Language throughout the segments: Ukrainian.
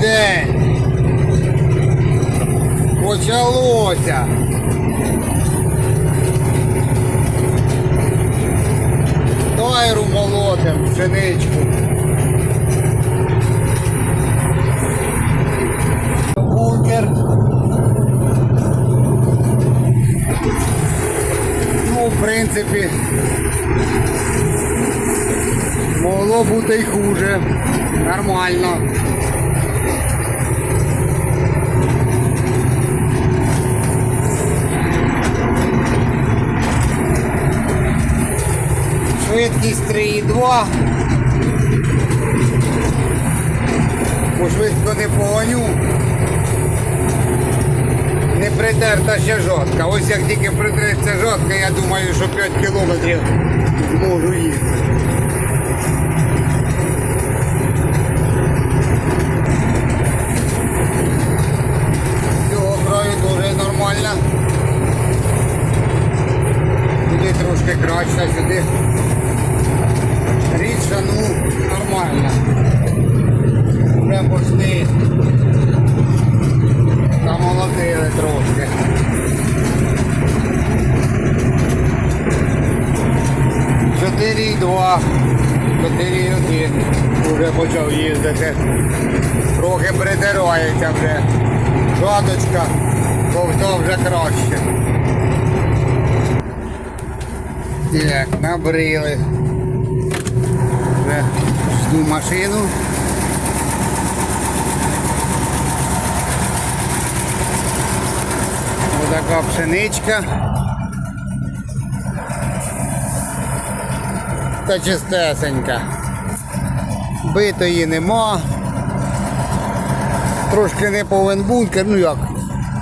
День. Почалося. Тайру молотим, пшеничку. Бункер. Ну, в принципі, могло бути й хуже. Нормально. Швидкість 3,2. Бо швидко не погоню. Не притерта ще жодка. Ось як тільки притреться жодка, я думаю, що 5 кілометрів зможу їздити. Почав їздити. Трохи притирається вже. Жодочка, ковто вже краще. Так, набрили. Вже жду машину. Ось така пшеничка. Та чистесенька. Битої нема. Трошки не повен бункер, ну як?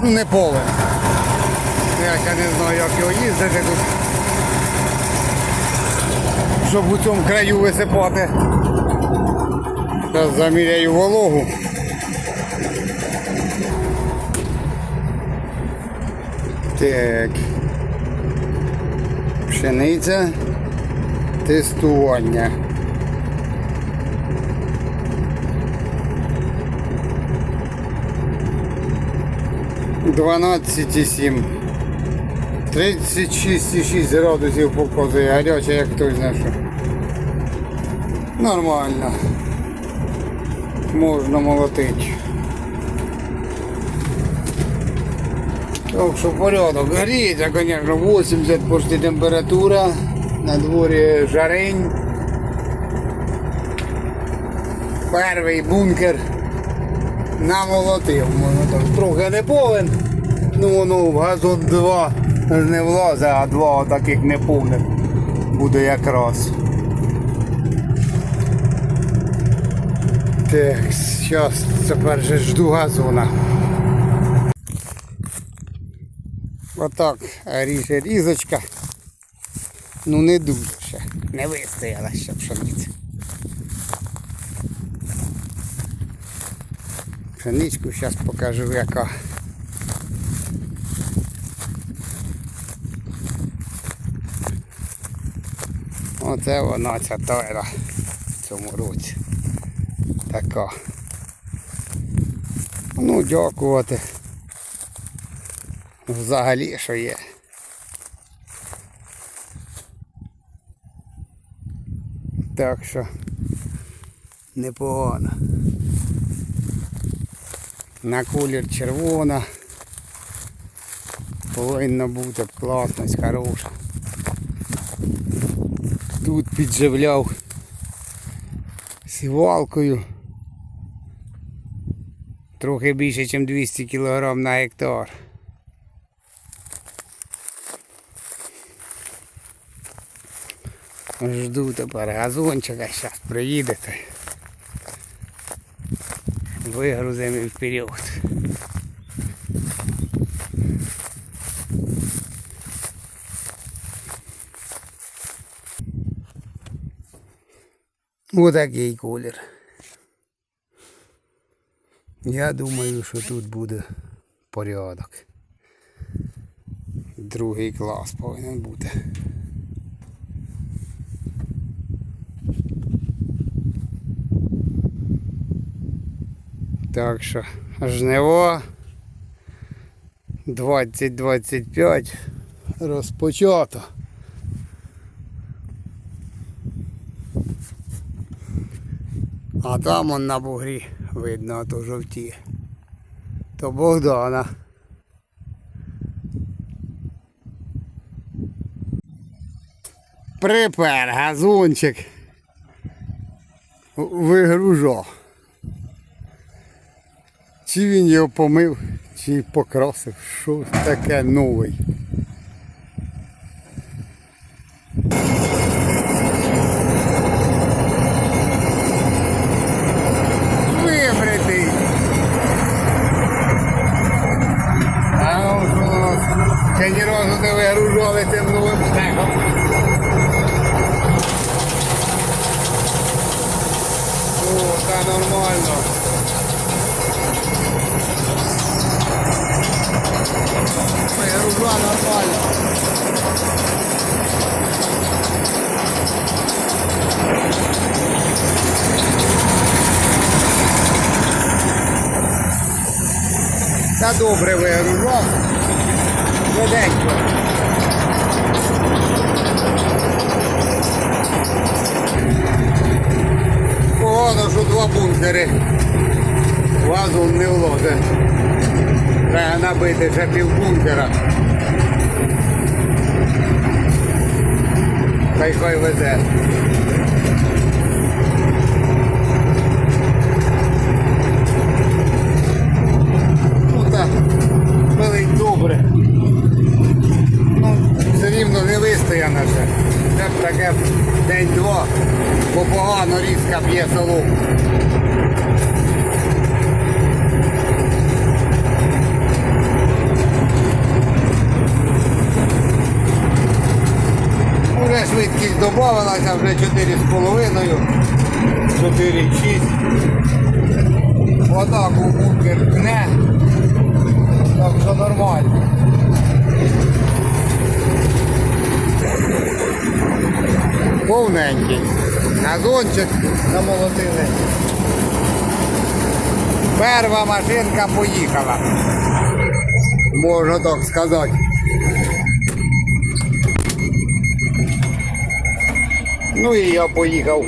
Ну не повен. Я ще не знаю, як його їздити тут. Щоб у цьому краю висипати. Зараз заміряю вологу. Так. Пшениця. Тестування. Дванадцять і сім. 36,6 градусів показує, гаряче, як хтось знає. Нормально. Можна молотити. Так що порядок. Гріється, звісно, 80 почти температура. На дворі жарень. Перший бункер намолотив. Трохи не повен. Ну воно в газон 2 не влазить, а два таких неповних буде якраз. Так, зараз тепер же жду газона. Отак ріже різочка. Ну не дуже ще. Не вистояла ще пшениця. Пшеничку зараз покажу яка. Оце вона ця тайра в цьому році. Така. Ну, дякувати. Взагалі, що є. Так що непогано. На колір червона. Повинна бути класність хороша. Тут підживляв сівалкою. Трохи більше, ніж 200 кг на гектар. Жду тепер газончика, зараз приїдете. Вигрузимо і вперед. Отакий колір. Я думаю, що тут буде порядок. Другий клас повинен бути. Так що жниво 2025 розпочато. А там он на бугрі видно, а то жовті. То Богдана. Припер газончик. Вигружав. Чи він його помив, чи покрасив, що таке новий. Добре вигружав. Швиденько. Погано, що два бункери. Вазон не влозить. Треба набити ще пів бункера. Та й хай везе. Це б таке день-два, бо погано різка б'є солому. Уже швидкість додавалася, вже 4,5, 4,6. Вода у бункер тне. Так що нормально. Повненький. Газончик замолотили. Перша машинка поїхала. Можна так сказати. Ну і я поїхав